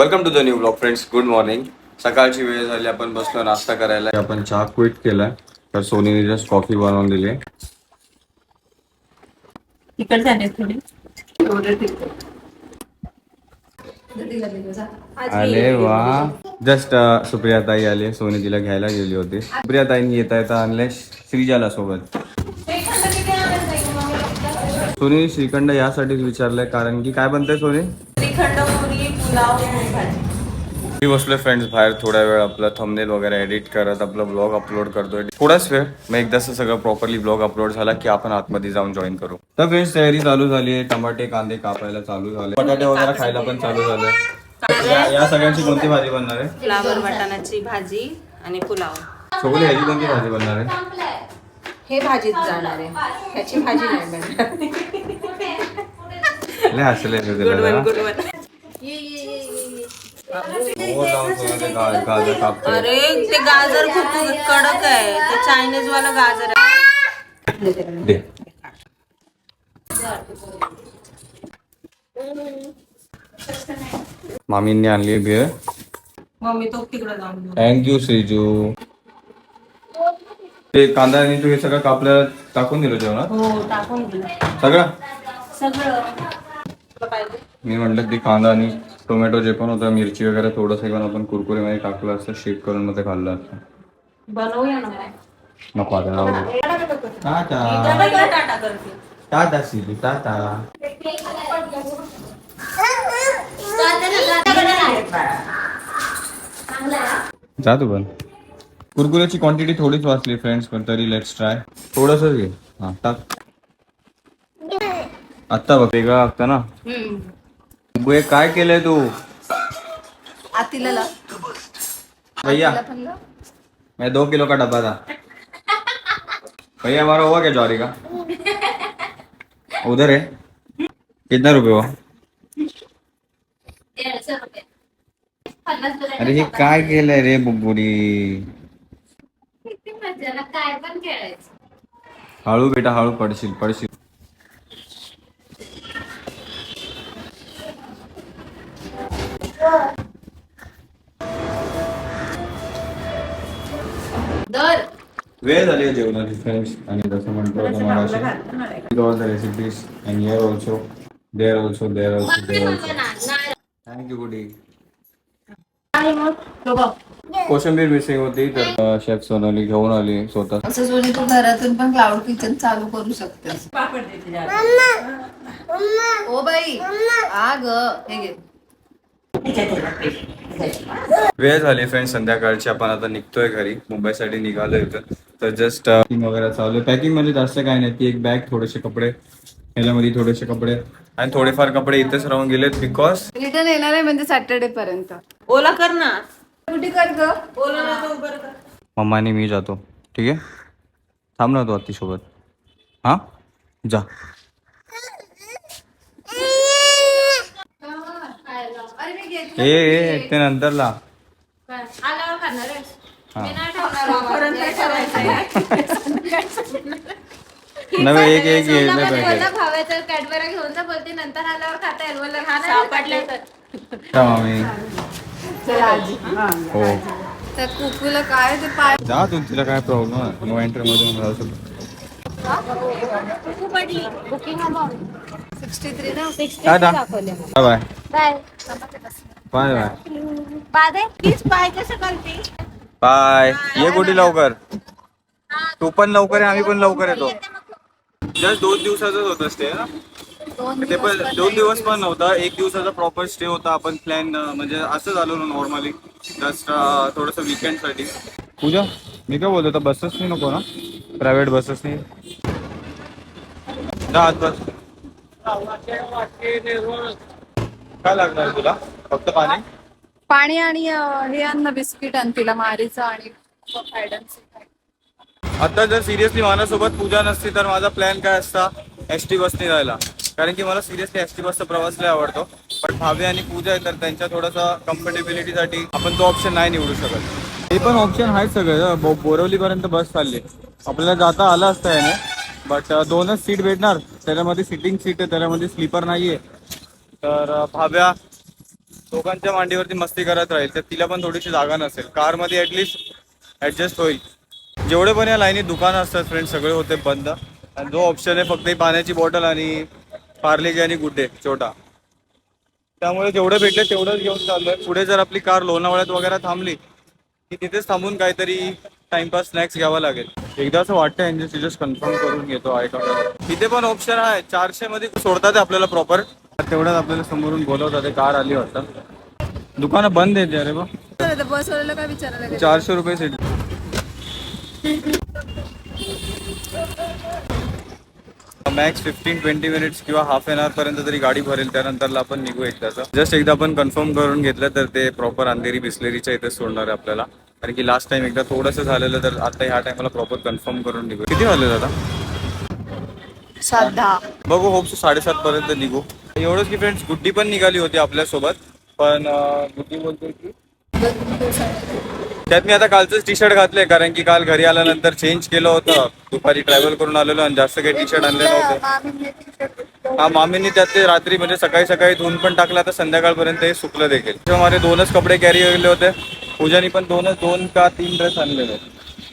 Welcome to the new blog friends good morning सकाळची वेळ झाली आपण बसलो नाश्ता करायला. आपण चहा क्विट केलाय तर सोनीने जस्ट कॉफी बनवून दिली. अरे वा. जस्ट सुप्रिया ताई आली सोनी तिला घ्यायला गेली होती. सुप्रिया ताईने येता येता आणले श्रीजाला सोबत सोनी श्रीखंड यासाठीच विचारलंय कारण की काय बनतंय सोनी? श्रीखंड पुरी पुलाव भाजी. मी बसलोय फ्रेंड्स बाहेर थोड्या वेळ आपलं थंबनेल वगैरे एडिट करत आपलं ब्लॉग अपलोड करतोय. थोडाच वेळ मग एकदा सगळं प्रॉपरली ब्लॉग अपलोड झाला की आपण आतमध्ये जाऊन जॉईन करू. तर फ्रेंड्स तयारी चालू झाली आहे. टमाटे कांदे कापायला चालू झाले. बटाटे वगैरे खायला पण चालू झाले. या- या सगळ्यांची कोणती भाजी बनणार आहे? फ्लावर वाटाण्याची भाजी आणि पुलाव. छोकली ह्याची कोणती भाजी बनणार आहे? हे भाजीत जाणार आहे. ह्याची भाजी नाही बनणार. लय हसले ते गुड वन गुड वन ते गा- गाजर कापतोय. अरे ते गाजर खूप कडक आहे ते चायनीज वाला गाजर आहे मामींनी आणली बिअर मम्मी तो तिकडे जाऊन थँक्यू श्रीजू ते कांदा आणि तू हे सगळं कापलं टाकून दिलं जेवणात? हो टाकून दिलं। सगळं? सगळं. मी म्हटलं ते कांदा आणि टोमॅटो जे पण होतं मिरची वगैरे थोडंसं पण आपण कुरकुरीमध्ये टाकलं असतं शेक करून मध्ये खाल्लं असतं. बनवूया ना नको आता राहू दे. टाटा. टाटा टाटा करते? Tata silly tata. जा तू पण. कुरकुऱ्याची क्वांटिटी थोडीच वाचली फ्रेंड्स पण तरी लेट्स ट्राय थोडस घे. हा टाक. आत्ता बघ. वेगळं लागतं ना. बुए काय केलंय तू? आतीला भैया मैं दो किलो का डब्बा था. भैया हमारा हुआ क्या जॉरी का? उधर है. कितना रुपये हुआ? अरे हे काय केलंय रे बुबुरी? काय पण खेळायचं हळू बेटा हळू पडशील पडशील. दर. वेळ झाली आहे जेवणाची फ्रेंड्स आणि जसं म्हणतो होतो मगाशी all the recipes and here also there also there also there also thank you गुडी कोशिंबीर मिसिंग होती तर शेफ सोनाली घेऊन आली स्वतः. असं सोनी तू घरातून पण क्लाउड किचन चालू करू शकतेस ओ बाई आ ग हे घे. वेळ झाली फ्रेंड्स संध्याकाळची. आपण आता निघतोय घरी. मुंबईसाठी निघालोय तर जस्ट पॅकिंग वगैरे चालू पॅकिंगमध्ये जास्त काय नाही. ती एक बॅग थोडेसे कपडे. ह्याच्यामध्ये थोडेसे कपडे. आणि थोडेफार कपडे इथेच राहून गेलेत बिकॉज रिटर्न येणार आहे म्हणजे सॅटर्डे पर्यंत. ओला कर ना. कुठे कर ग? ओला ना तो उबर कर. मम्माने मी जातो. ठीक आहे? थांब ना तू आत्ती सोबत हा? जा. ए ए ते नंतर ला आल्यावर खाणार आहेस हा. मी नाही ठेवणार नव्हे एक एक मला. भावाचं कॅडबरा घेऊन जा बोलते नंतर आल्यावर खाता येईल. बोललं हा नाही सापडले तर. जा मामी हो. त्या कुकूला काय ते पाय जा तू तिला काय प्रॉब्लेम आहे नो एंटर पडली. बुकिंग सिक्स्टी थ्री ना? Tata. Bye bye. Bye. Bye bye. Bye please bye. कसं करते? बाय. ये कुठे लवकर? तू पण लवकर आहे आम्ही पण लवकर येतो. जस्ट दोन दिवसाचाच होता स्टे ना ते पण दोन दिवस पण नव्हता एक दिवसाचा प्रॉपर स्टे होता आपण प्लॅन म्हणजे असं झालो ना नॉर्मली जस्ट थोडस वीकेंडसाठी. पूजा मी काय बोलतो बसच नाही नको ना? प्रायव्हेट बसच नाही जा आत बस काय लागणार तुला? फक्त पाणी? पाणी आणि अं, हे आण ना बिस्किट आण तिला मारीचं आणि आहे. आता जर सिरियसली माझ्यासोबत पूजा नसती तर माझा प्लॅन काय असता? एस टी बसने जायला. कारण की मला सिरियसली एस टी बसचा प्रवास लय आवडतो. पण भावे आणि पूजा आहे तर त्यांच्या थोडासा कम्फर्टेबिलिटीसाठी आपण तो ऑप्शन नाही निवडू शकत. हे पण ऑप्शन आहेत सगळं. बो बोरवलीपर्यंत बस चालली. आपल्याला जाता आलं असतं याने. बट दोनच सीट भेटणार. त्याच्यामध्ये सिटिंग सीट आहे त्याच्यामध्ये स्लीपर नाहीये. तर भाव्या दोघांच्या मांडीवरती मस्ती करत राहील तर तिला पण थोडीशी जागा नसेल. कारमध्ये ऍटलिस्ट ॲडजस्ट होईल. जेवढे पण या लाईनीत दुकानं असतात फ्रेंड सगळे होते बंद. आणि जो ऑप्शन आहे फक्त पाण्याची बॉटल आणि पार्लेजी आणि गुड्डे छोटा. त्यामुळे जेवढं भेटलं तेवढंच घेऊन चाललोय. पुढे जर आपली कार लोणावळ्यात वगैरे थांबली की तिथेच थांबून काहीतरी टाइमपास स्नॅक्स घ्यावा लागेल. एकदा असं वाटतं यांचे जस्ट कन्फर्म करून घेतो आहे तिथे पण ऑप्शन आहे. चारशे मध्ये सोडतात आपल्याला प्रॉपर तेवढ्यात आपल्याला समोरून बोलवतात आहे, कार आली वाटतं. दुकानं बंद आहेत अरे बा बसवाल्याला काय विचारायला गेलं? चारशे रुपये seat. Max fifteen twenty minutes किंवा हाफ एन आवर पर्यंत तरी गाडी भरेल त्यानंतरला आपण निघू एकदाचं जस्ट एकदा आपण कन्फर्म करून घेतलं तर ते प्रॉपर अंधेरी बिस्लेरीच्या इथे सोडणार आहे आपल्याला. कारण की लास्ट टाइम एकदा थोडंसं झालेलं तर आता ह्या टाइमला प्रॉपर कन्फर्म करून निघू किती सात दहा. बघू होप साडेसात पर्यंत निघू. एवढंच की फ्रेंड्स गुड्डी पण निघाली होती आपल्यासोबत पण गुड्डी बोलते की त्यात मी आता कालचंच टी शर्ट घातलंय कारण की काल घरी आल्यानंतर चेंज केलं होतं. दुपारी ट्रॅव्हल करून आलेलो आणि जास्त काही टी शर्ट आणले नव्हते. हा मामींनी त्यात ते रात्री म्हणजे सकाळी सकाळी धुवून पण टाकलं तर संध्याकाळपर्यंत हे सुकलं देखील. माझे दोनच कपडे कॅरी केले होते. पूजानी पण दोनच दोन का तीन ड्रेस आणलेले.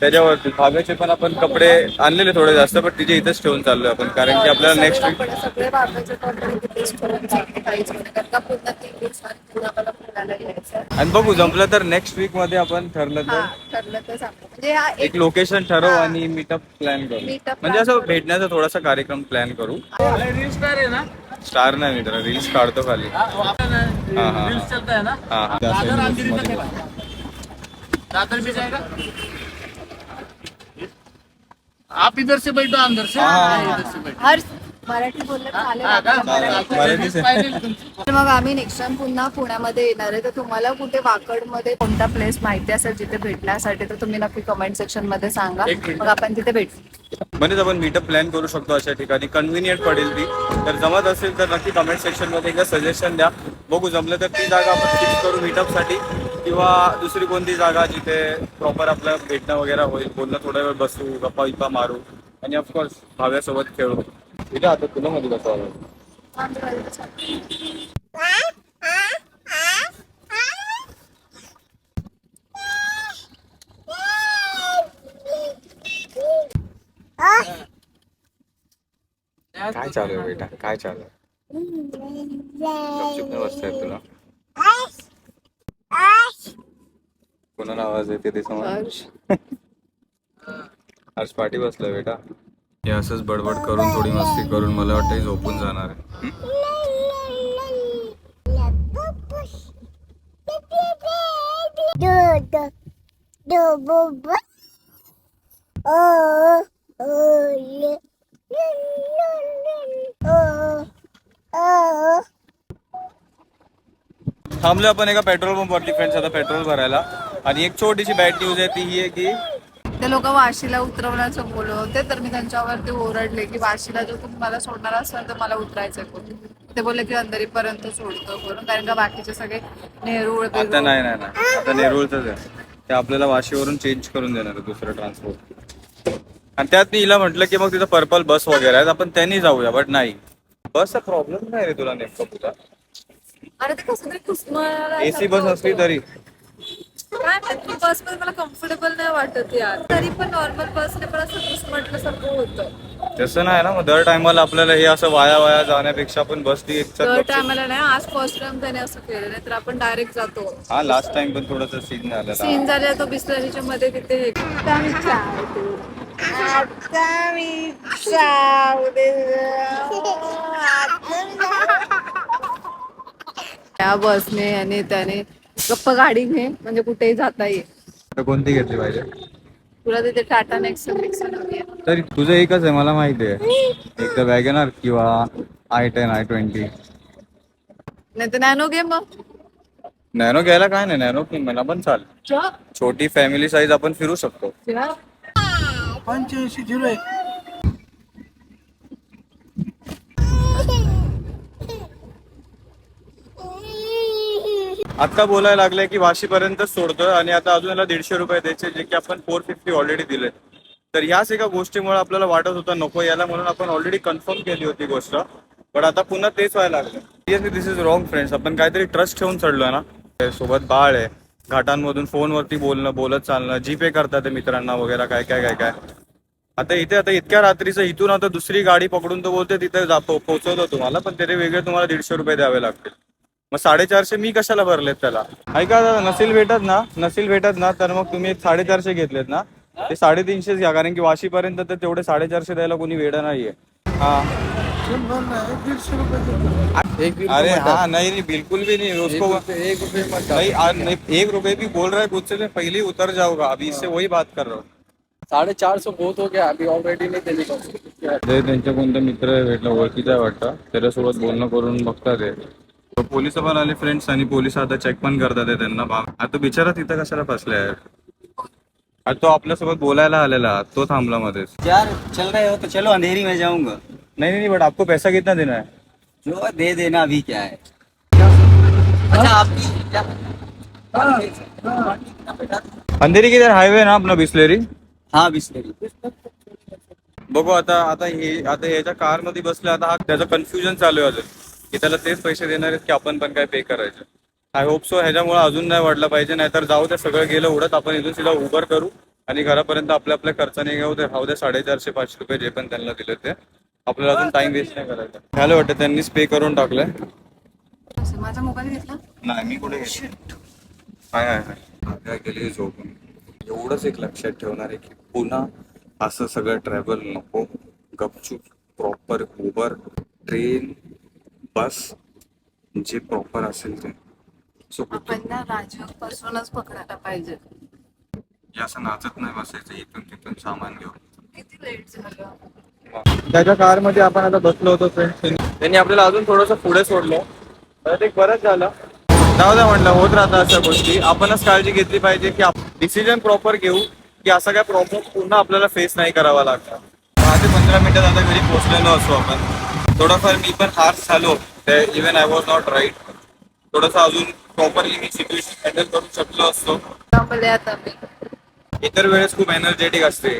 त्याच्यावरती. भागाचे पण आपण कपडे आणलेले थोडे जास्त पण तिचे इथेच ठेवून चाललोय आपण. कारण की आपल्याला नेक्स्ट वीक कपडे सगळे बाबाचे कपडे तिथेच ठेवून चालले काहीच नाही. कारण का पूर्ण तीन दिवसांनी पुन्हा मला पुण्याला यायचं आहे. आणि बघू जमलं तर नेक्स्ट वीकमध्ये आपण ठरलं तर हा ठरलं तर सांगतो म्हणजे हा एक एक लोकेशन ठरवू. आणि मीटअप प्लॅन करू. Meetup म्हणजे असं करू. भेटण्याचा थोडासा कार्यक्रम प्लॅन करू. स्टार नाही मित्र रील्स काढतो खाली. हा हा रील्स चलता है ना? हा हा. दादर. है दादर भी जाएगा आप इधर से बैठो अंदर से हाँ। मैं इधर से बैठो हर मराठी बोललं चालेल हाँ, का? आपल्याला मराठी से. पाहिजे तुमची. तर मग आम्ही नेक्स्ट टाइम पुन्हा पुण्यामध्ये येणार आहे तर तुम्हाला कुठे वाकडमध्ये कोणता प्लेस माहिती असेल जिथे भेटण्यासाठी तर तुम्ही नक्की कमेंट सेक्शनमध्ये सांगा एक. मग आपण तिथे भेटू म्हणजेच आपण मीटअप प्लॅन करू शकतो अशा ठिकाणी कन्व्हिनियंट पडेल ती तर जमत असेल तर नक्की कमेंट सेक्शनमध्ये एकदा सजेशन द्या बघू जमलं तर ती जागा आपण फिक्स करू मीटअपसाठी किंवा दुसरी कोणती जागा जिथे प्रॉपर आपलं भेटणं वगैरे होईल बोलणं थोडा वेळ बसू गप्पा विप्पा मारू आणि ऑफकोर्स भाव्यासोबत खेळू. इथे आता तुला मध्ये कसं आलं काय चालू आहे बेटा? काय चालू आहे? तुला? कोणाला आवाज येते ते समज आज पाठी बसलाय बेटा. हे असंच बडबड करून थोडी मस्ती करून मला वाटतं झोपून जाणार आहे. थांबलो आपण एका पेट्रोल पंप वरती फ्रेंड्स आता पेट्रोल भरायला. आणि एक छोटीशी बॅड न्यूज आहे ती ही आहे की ते लोक वाशीला उतरवण्याचं बोलत होते तर मी त्यांच्यावरती ओरडले की वाशीला जर तुम्ही मला सोडणार असाल तर मला उतरायचंय कुठे ते बोलले की अंधेरीपर्यंत सोडतो करून कारण का बाकीचे सगळे नेरूळ आता नाही नाही नाही. आता नेरुळच आहे. ते आपल्याला वाशीवरून चेंज करून देणार आहे दुसरं ट्रान्सपोर्ट आणि त्यात मी हिला म्हटलं की मग तिथं पर्पल बस वगैरे आहेत आपण त्यांनी जाऊया बट नाही. बसचा प्रॉब्लेम नाही रे तुला नेमका तुझा अरे ते कसं तरी कुसमळायला एसी बस असली तरी. बसमध्ये मला कम्फर्टेबल नाही वाटत यार. तरी पण नॉर्मल बसने पण असं कुसमटल्यासारखं होतं. तसं नाही ना मग दर टायमाला आपल्याला हे असं वाया वाया जाण्यापेक्षा आपण बसली एक तर चल टायमाला नाही आज फर्स्ट टाइम त्याने असं केलं नाही तर आपण डायरेक्ट जातो. हा लास्ट टाइम पण थोडासा सीन झालेला. सीन झाले तो बिस्लरीच्या मध्ये तिथे. हे आता मी. त्या बसने आणि त्याने गप्प गाडी घे म्हणजे कुठेही जाता येईल तर कोणती घेतली पाहिजे? तुला तिथे टाटा नेक्सन नेक्सन हवी आहे. तरी तुझं एकच आहे मला माहिती आहे. एक तर वॅगनर किंवा आय टेन आय ट्वेंटी नाही तर नॅनो घे मग. नॅनो घ्यायला काय नाही नॅनो की मला पण चाल जा, छोटी फॅमिली साईज आपण फिरू शकतो. पंच्याऐंशी झिरो एक. आता बोलायला लागलंय की वाशीपर्यंत सोडतोय आणि आता अजून याला दीडशे रुपये द्यायचे जे की आपण फोर फिफ्टी ऑलरेडी दिले तर ह्याच एका गोष्टीमुळे आपल्याला वाटत होतं नको याला म्हणून आपण ऑलरेडी कन्फर्म केली होती गोष्ट. पण आता पुन्हा तेच व्हायला लागलं. दिस इज रॉंग फ्रेंड्स आपण काहीतरी ट्रस्ट ठेवून चढलोय ना? सोबत बाळ आहे. घाटांमधून फोनवरती बोलणं बोलत चालणं जीपे करतात ते मित्रांना वगैरे काय काय काय काय. आता इथे आता इतक्या रात्रीचं इथून आता दुसरी गाडी पकडून तो बोलते तिथे पोहोचवतो तुम्हाला पण त्याचे वेगळे तुम्हाला दीडशे रुपये द्यावे लागतील. मग साडेचारशे मी कशाला भरलेत त्याला? ऐका दादा, नसेल भेटत ना नसेल भेटत ना तर मग तुम्ही एक साडेचारशे घेतलेत ना? ते साडेतीनशेच घ्या कारण की वाशीपर्यंत तर तेवढे साडेचारशे द्यायला कोणी वेळ नाहीये. हा. अरे हाँ नहीं नहीं बिल्कुल भी नहीं. उसको एक रुपये मत नहीं आ- नहीं, एक रुपए भी बोल रहा है खुद से पहले ही उतर जाओगा अभी इससे वही बात कर रहा हूँ. साढ़े चार सौ बहुत हो गया अभी ऑलरेडी नहीं देने का. ते त्यांचे कोणते मित्र भेटला ओळखीचा वाटतं. त्याच्यासोबत बोलणं करून बघतात ते. पोलिस पण आले फ्रेंड्स आणि पोलिस आता चेक पण करतात त्यांना. आता बिचारा तिथं कशाला फसलाय? यार आता तो आपल्यासोबत बोलायला आलेला तो थांबला मध्येच. यार चल रहे हो तो चलो अंधेरी में जाऊँगा। नहीं नहीं बट आपको पैसा कितना देना है? जो दे देना अभी क्या है। अच्छा आप क्या अंधेरी किधर हाईवे ना अपना बिस्लेरी? हाँ बिस्लेरी। बघू आता आता हे आता ह्याच्या कार मध्ये बसले आता हा त्याचं कन्फ्युजन चालू आहे अजून. की त्याला तेच पैसे देणार आहेत की आपण पण काय पे करायचे. आय होप सो ह्याच्यामुळे अजून नाही वाढलं पाहिजे नाहीतर जाऊ ते सगळं गेलं उडत आपण इथून सिधा उबर करू आणि घरापर्यंत आपल्या आपल्या खर्चाने घेऊ ते राहू दे साडेचारशे पाचशे रुपये जे पण त्यांना दिले ते आपल्याला अजून टाइम वेस्ट नाही करायचा. झालं वाटतं त्यांनीच पे करून टाकलंय. माझा मोबाईल घेतला? नाही मी कुठे हाय हाय हाय. काय केली झोपून. एवढंच एक लक्षात ठेवणार आहे की पुन्हा असं सगळं ट्रॅव्हल नको. गपचूप प्रॉपर उबर ट्रेन बस जे प्रॉपर असेल ते. सो राजयोग पासूनच पकडायला पाहिजे. असं नाचत नाही बसायचं इथून तिथून सामान घेऊन. किती लेट झालं? त्याच्या कारमध्ये आपण आता बसलो होतो फ्रेंड्स त्यांनी आपल्याला अजून थोडस पुढे सोडलं. तर ते बरंच झालं. जाऊ द्या म्हटलं होत राहतं अशा गोष्टी. आपणच काळजी घेतली पाहिजे की डिसिजन प्रॉपर घेऊ की असा काय प्रॉब्लेम पुन्हा आपल्याला फेस नाही करावा लागणार. दहा ते पंधरा मिनिटात आता घरी पोहोचलेलो असो आपण. थोडंफार मी पण हार्श झालो even I was not right थोडंसं अजून प्रॉपरली मी सिच्युएशन हँडल करू शकलो असतो. थांबले आता मी इतर वेळेस खूप एनर्जेटिक असते.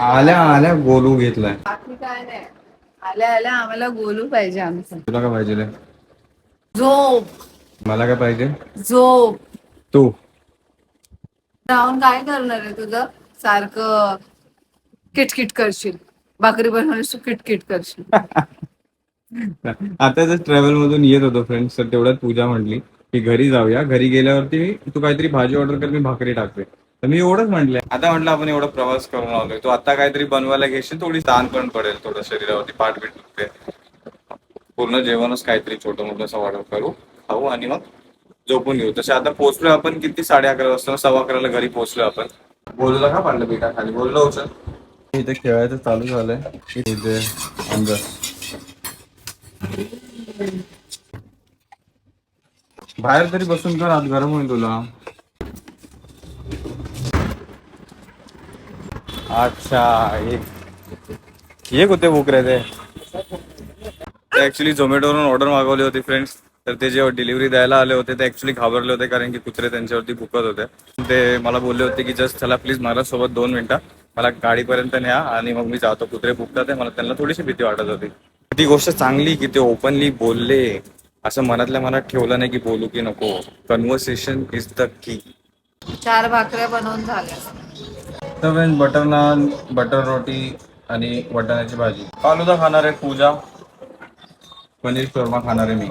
आल्या आल्या गोलू घेतलाय. बाकी काय नाही. आल्या आल्या आम्हाला बोलू पाहिजे आमचं तुला काय पाहिजे? झोप. मला काय पाहिजे? झोप. तू. राहून काय करणार आहे तुझं? सारखं किटकिट करशील. भाकरी बनवण्याची किटकिट करशील. आता जर ट्रॅव्हल मधून येत होतो फ्रेंड्स तर तेवढ्यात पूजा म्हटली की घरी जाऊया. घरी गेल्यावरती तू काहीतरी भाजी ऑर्डर कर मी भाकरी टाकते. तर मी एवढंच म्हटलंय. आता म्हटलं आपण एवढा प्रवास करून आलोय. तू आता काहीतरी बनवायला घेशील थोडी ताण पण पडेल थोडं शरीरावरती पाठ बीट दुखते. पूर्ण जेवणच काहीतरी छोटं मोठं असं ऑर्डर करू खाऊ आणि मग झोपून घेऊ. तसे आता पोहोचलो आपण किती? साडे अकरा वाजता सव्वा अकराला घरी पोहोचलो आपण. बोललो का पाडलं बेटा खाली बोललो होतं इथे खेळायचं चालू झालंय. इथे अंदर. बाहेर तरी बसून कर आज गरम होईल तुला. अच्छा एक एक होते बुक ते? ऍक्च्युली झोमॅटोवरून ऑर्डर मागवली होती फ्रेंड्स तर ते जेव्हा डिलिव्हरी द्यायला आले होते ते ऍक्च्युली घाबरले होते कारण की कुत्रे त्यांच्यावरती भुकत होते. ते मला बोलले होते की जस्ट चला प्लीज मला सोबत दोन मिनिटं. मला गाडीपर्यंत न्या आणि मग मी जातो. कुत्रे भुकतात आहे मला त्यांना थोडीशी भीती वाटत होती. ती गोष्ट चांगली की ते ओपनली बोलले. असं मनातल्या मनात ठेवलं नाही की बोलू की नको. कन्व्हर्सेशन इज द की चार भाकऱ्या बनवून झाल्या. तर बटर नान बटर रोटी आणि वटाण्याची भाजी. फालुदा खाणार आहे पूजा. पनीर शोरमा खाणार आहे मी.